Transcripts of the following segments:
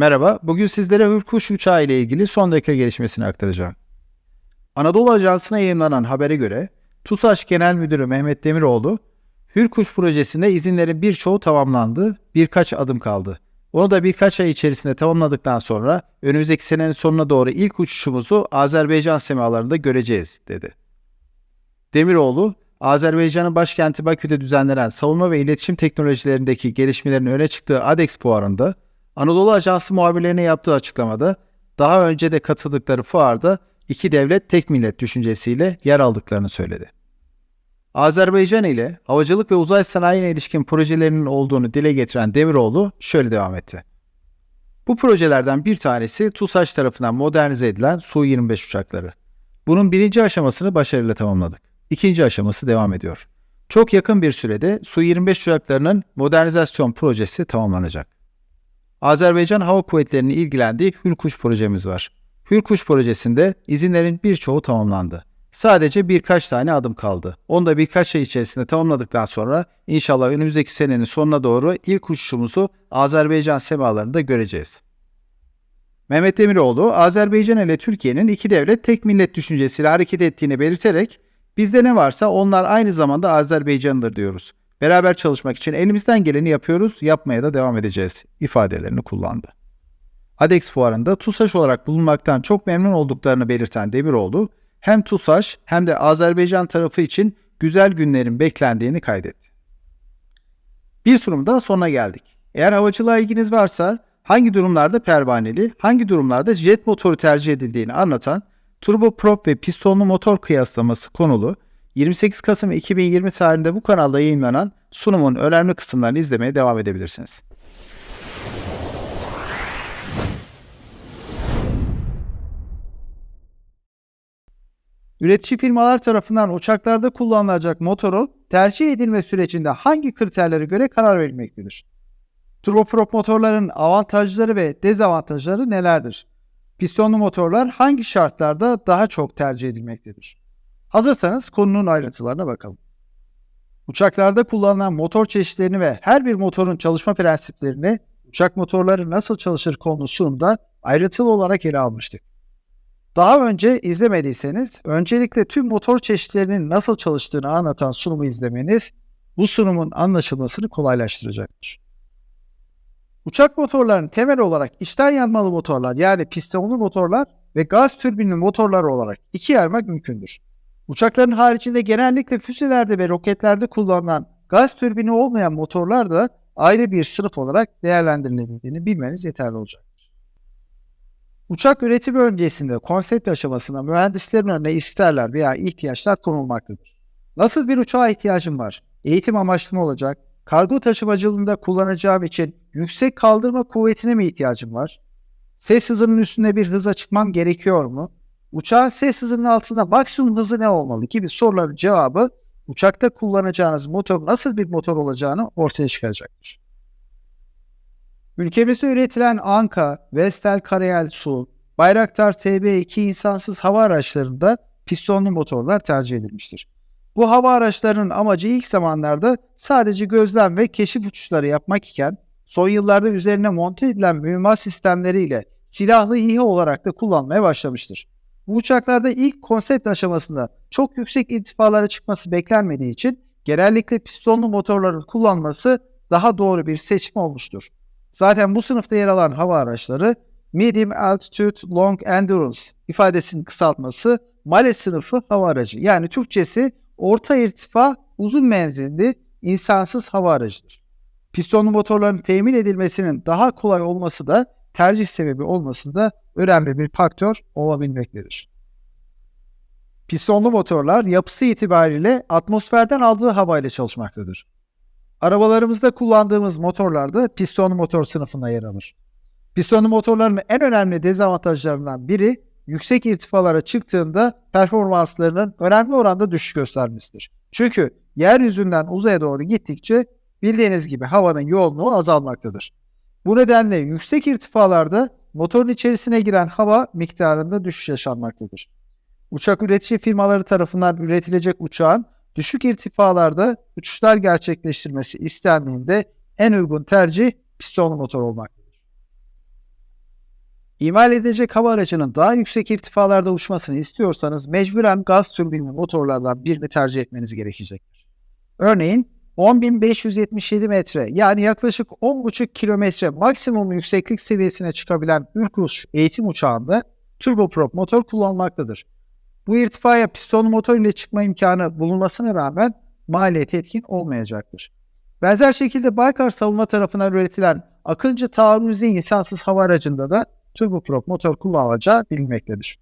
Merhaba, bugün sizlere Hürkuş uçağı ile ilgili son dakika gelişmesini aktaracağım. Anadolu Ajansı'na yayınlanan habere göre TUSAŞ Genel Müdürü Mehmet Demiroğlu, Hürkuş projesinde izinlerin birçoğu tamamlandı, birkaç adım kaldı. Onu da birkaç ay içerisinde tamamladıktan sonra önümüzdeki senenin sonuna doğru ilk uçuşumuzu Azerbaycan semalarında göreceğiz, dedi. Demiroğlu, Azerbaycan'ın başkenti Bakü'de düzenlenen savunma ve iletişim teknolojilerindeki gelişmelerin öne çıktığı ADEX fuarında Anadolu Ajansı muhabirlerine yaptığı açıklamada daha önce de katıldıkları fuarda iki devlet tek millet düşüncesiyle yer aldıklarını söyledi. Azerbaycan ile havacılık ve uzay sanayine ilişkin projelerinin olduğunu dile getiren Demiroğlu şöyle devam etti. Bu projelerden bir tanesi TUSAŞ tarafından modernize edilen Su-25 uçakları. Bunun birinci aşamasını başarıyla tamamladık. İkinci aşaması devam ediyor. Çok yakın bir sürede Su-25 uçaklarının modernizasyon projesi tamamlanacak. Azerbaycan Hava Kuvvetleri'nin ilgilendiği Hürkuş projemiz var. Hürkuş projesinde izinlerin birçoğu tamamlandı. Sadece birkaç tane adım kaldı. Onu da birkaç ay içerisinde tamamladıktan sonra inşallah önümüzdeki senenin sonuna doğru ilk uçuşumuzu Azerbaycan semalarında göreceğiz. Mehmet Demiroğlu, Azerbaycan ile Türkiye'nin iki devlet tek millet düşüncesiyle hareket ettiğini belirterek bizde ne varsa onlar aynı zamanda Azerbaycan'dır diyoruz. Beraber çalışmak için elimizden geleni yapıyoruz, yapmaya da devam edeceğiz ifadelerini kullandı. ADEX fuarında TUSAŞ olarak bulunmaktan çok memnun olduklarını belirten Demiroğlu, hem TUSAŞ hem de Azerbaycan tarafı için güzel günlerin beklendiğini kaydetti. Bir sunumda sonuna geldik. Eğer havacılığa ilginiz varsa hangi durumlarda pervaneli, hangi durumlarda jet motoru tercih edildiğini anlatan turboprop ve pistonlu motor kıyaslaması konulu 28 Kasım 2020 tarihinde bu kanalda yayınlanan sunumun önemli kısımlarını izlemeye devam edebilirsiniz. Üretici firmalar tarafından uçaklarda kullanılacak motorun tercih edilme sürecinde hangi kriterlere göre karar verilmektedir? Turboprop motorların avantajları ve dezavantajları nelerdir? Pistonlu motorlar hangi şartlarda daha çok tercih edilmektedir? Hazırsanız konunun ayrıntılarına bakalım. Uçaklarda kullanılan motor çeşitlerini ve her bir motorun çalışma prensiplerini uçak motorları nasıl çalışır konusunda ayrıntılı olarak ele almıştık. Daha önce izlemediyseniz öncelikle tüm motor çeşitlerinin nasıl çalıştığını anlatan sunumu izlemeniz bu sunumun anlaşılmasını kolaylaştıracaktır. Uçak motorlarının temel olarak içten yanmalı motorlar yani pistonlu motorlar ve gaz türbinli motorlar olarak ikiye ayırmak mümkündür. Uçakların haricinde genellikle füzelerde ve roketlerde kullanılan gaz türbini olmayan motorlar da ayrı bir sınıf olarak değerlendirilebildiğini bilmeniz yeterli olacaktır. Uçak üretimi öncesinde konsept aşamasında mühendislerin önüne isterler veya ihtiyaçlar konulmaktadır. Nasıl bir uçağa ihtiyacım var? Eğitim amaçlı mı olacak? Kargo taşımacılığında kullanacağım için yüksek kaldırma kuvvetine mi ihtiyacım var? Ses hızının üstünde bir hıza çıkmam gerekiyor mu? Uçağın ses hızının altında maksimum hızı ne olmalı gibi soruların cevabı uçakta kullanacağınız motor nasıl bir motor olacağını ortaya çıkaracaktır. Ülkemizde üretilen Anka, Vestel Karayel Su, Bayraktar TB2 insansız hava araçlarında pistonlu motorlar tercih edilmiştir. Bu hava araçlarının amacı ilk zamanlarda sadece gözlem ve keşif uçuşları yapmak iken son yıllarda üzerine monte edilen mühimmat sistemleriyle silahlı İHA olarak da kullanmaya başlamıştır. Bu uçaklarda ilk konsept aşamasında çok yüksek irtifalara çıkması beklenmediği için genellikle pistonlu motorların kullanması daha doğru bir seçim olmuştur. Zaten bu sınıfta yer alan hava araçları Medium Altitude Long Endurance ifadesinin kısaltması MALE sınıfı hava aracı. Yani Türkçesi orta irtifa uzun menzilli insansız hava aracıdır. Pistonlu motorların temin edilmesinin daha kolay olması da tercih sebebi olması da önemli bir faktör olabilmektedir. Pistonlu motorlar yapısı itibariyle atmosferden aldığı havayla çalışmaktadır. Arabalarımızda kullandığımız motorlar da pistonlu motor sınıfına yer alır. Pistonlu motorların en önemli dezavantajlarından biri yüksek irtifalara çıktığında performanslarının önemli oranda düşük göstermesidir. Çünkü yeryüzünden uzaya doğru gittikçe bildiğiniz gibi havanın yoğunluğu azalmaktadır. Bu nedenle yüksek irtifalarda motorun içerisine giren hava miktarında düşüş yaşanmaktadır. Uçak üretici firmaları tarafından üretilecek uçağın düşük irtifalarda uçuşlar gerçekleştirmesi istendiğinde en uygun tercih pistonlu motor olmaktadır. İmal edilecek hava aracının daha yüksek irtifalarda uçmasını istiyorsanız mecburen gaz türbinli motorlardan birini tercih etmeniz gerekecektir. Örneğin 10.577 metre yani yaklaşık 10.5 kilometre maksimum yükseklik seviyesine çıkabilen Ürkuş eğitim uçağında turboprop motor kullanılmaktadır. Bu irtifaya pistonlu motor ile çıkma imkanı bulunmasına rağmen maliyeti etkin olmayacaktır. Benzer şekilde Baykar savunma tarafından üretilen Akıncı taarruzi insansız hava aracında da turboprop motor kullanılacağı bilinmektedir.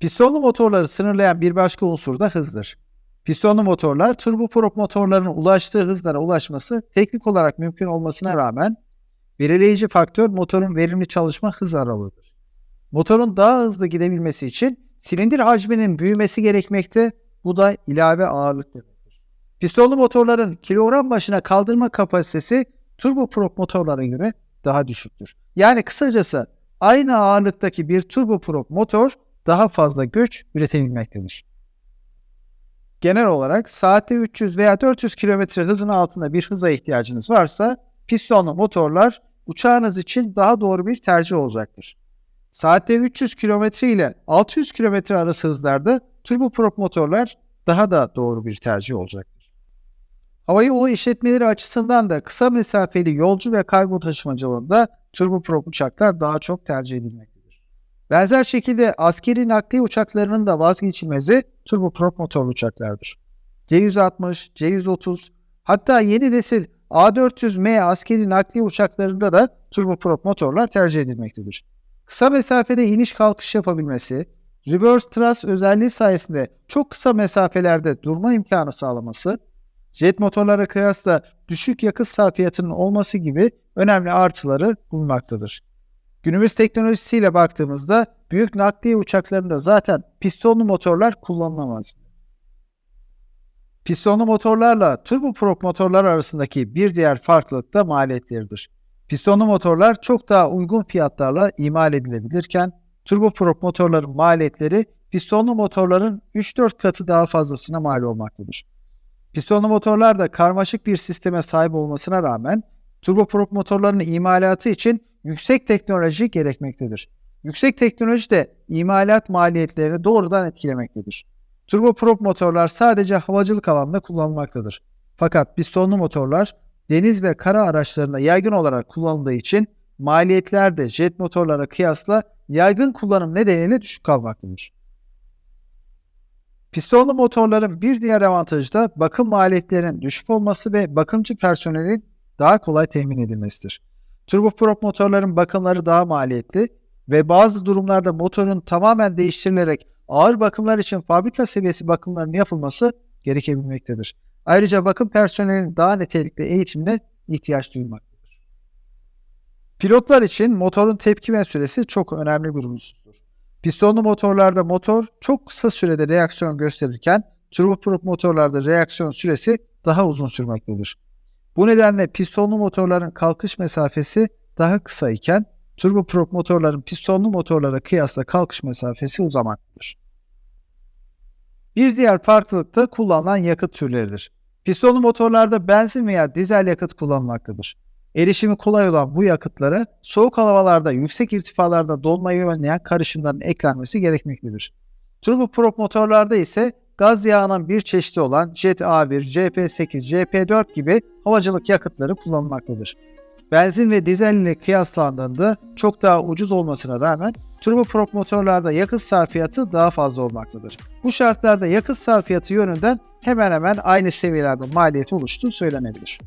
Pistonlu motorları sınırlayan bir başka unsur da hızdır. Pistonlu motorlar turboprop motorların ulaştığı hızlara ulaşması teknik olarak mümkün olmasına rağmen belirleyici faktör motorun verimli çalışma hız aralığıdır. Motorun daha hızlı gidebilmesi için silindir hacminin büyümesi gerekmekte, bu da ilave ağırlık demektir. Pistonlu motorların kilogram başına kaldırma kapasitesi turboprop motorlara göre daha düşüktür. Yani kısacası aynı ağırlıktaki bir turboprop motor daha fazla güç üretebilmektedir. Genel olarak saatte 300 veya 400 km hızın altında bir hıza ihtiyacınız varsa pistonlu motorlar uçağınız için daha doğru bir tercih olacaktır. Saatte 300 km ile 600 km arası hızlarda turboprop motorlar daha da doğru bir tercih olacaktır. Hava yolu işletmeleri açısından da kısa mesafeli yolcu ve kargo taşımacılığında turboprop uçaklar daha çok tercih edilmektedir. Benzer şekilde askeri nakliye uçaklarının da vazgeçilmezi turboprop motorlu uçaklardır. C-160, C-130 hatta yeni nesil A400M askeri nakliye uçaklarında da turboprop motorlar tercih edilmektedir. Kısa mesafede iniş kalkış yapabilmesi, reverse thrust özelliği sayesinde çok kısa mesafelerde durma imkanı sağlaması, jet motorlara kıyasla düşük yakıt sarfiyatının olması gibi önemli artıları bulunmaktadır. Günümüz teknolojisiyle baktığımızda büyük nakliye uçaklarında zaten pistonlu motorlar kullanılamaz. Pistonlu motorlarla turboprop motorlar arasındaki bir diğer farklılık da maliyetleridir. Pistonlu motorlar çok daha uygun fiyatlarla imal edilebilirken turboprop motorların maliyetleri pistonlu motorların 3-4 katı daha fazlasına mal olmaktadır. Pistonlu motorlar da karmaşık bir sisteme sahip olmasına rağmen turboprop motorların imalatı için yüksek teknoloji gerekmektedir. Yüksek teknoloji de imalat maliyetlerini doğrudan etkilemektedir. Turboprop motorlar sadece havacılık alanında kullanılmaktadır. Fakat pistonlu motorlar deniz ve kara araçlarında yaygın olarak kullanıldığı için maliyetler de jet motorlara kıyasla yaygın kullanım nedeniyle düşük kalmaktadır. Pistonlu motorların bir diğer avantajı da bakım maliyetlerinin düşük olması ve bakımcı personelin daha kolay temin edilmesidir. Turboprop motorların bakımları daha maliyetli ve bazı durumlarda motorun tamamen değiştirilerek ağır bakımlar için fabrika seviyesi bakımların yapılması gerekebilmektedir. Ayrıca bakım personelinin daha nitelikli eğitimine ihtiyaç duyulmaktadır. Pilotlar için motorun tepkime süresi çok önemli bir unsurdur. Pistonlu motorlarda motor çok kısa sürede reaksiyon gösterirken turboprop motorlarda reaksiyon süresi daha uzun sürmektedir. Bu nedenle pistonlu motorların kalkış mesafesi daha kısa iken turboprop motorların pistonlu motorlara kıyasla kalkış mesafesi uzamaktadır. Bir diğer farklılık da kullanılan yakıt türleridir. Pistonlu motorlarda benzin veya dizel yakıt kullanılmaktadır. Erişimi kolay olan bu yakıtlara soğuk havalarda yüksek irtifalarda dolmayı önleyen karışımların eklenmesi gerekmektedir. Turboprop motorlarda ise gaz yağının bir çeşidi olan Jet A1, CP8, CP4 gibi havacılık yakıtları kullanılmaktadır. Benzin ve dizel ile kıyaslandığında çok daha ucuz olmasına rağmen turboprop motorlarda yakıt sarfiyatı daha fazla olmaktadır. Bu şartlarda yakıt sarfiyatı yönünden hemen hemen aynı seviyelerde maliyeti oluştuğu söylenebilir.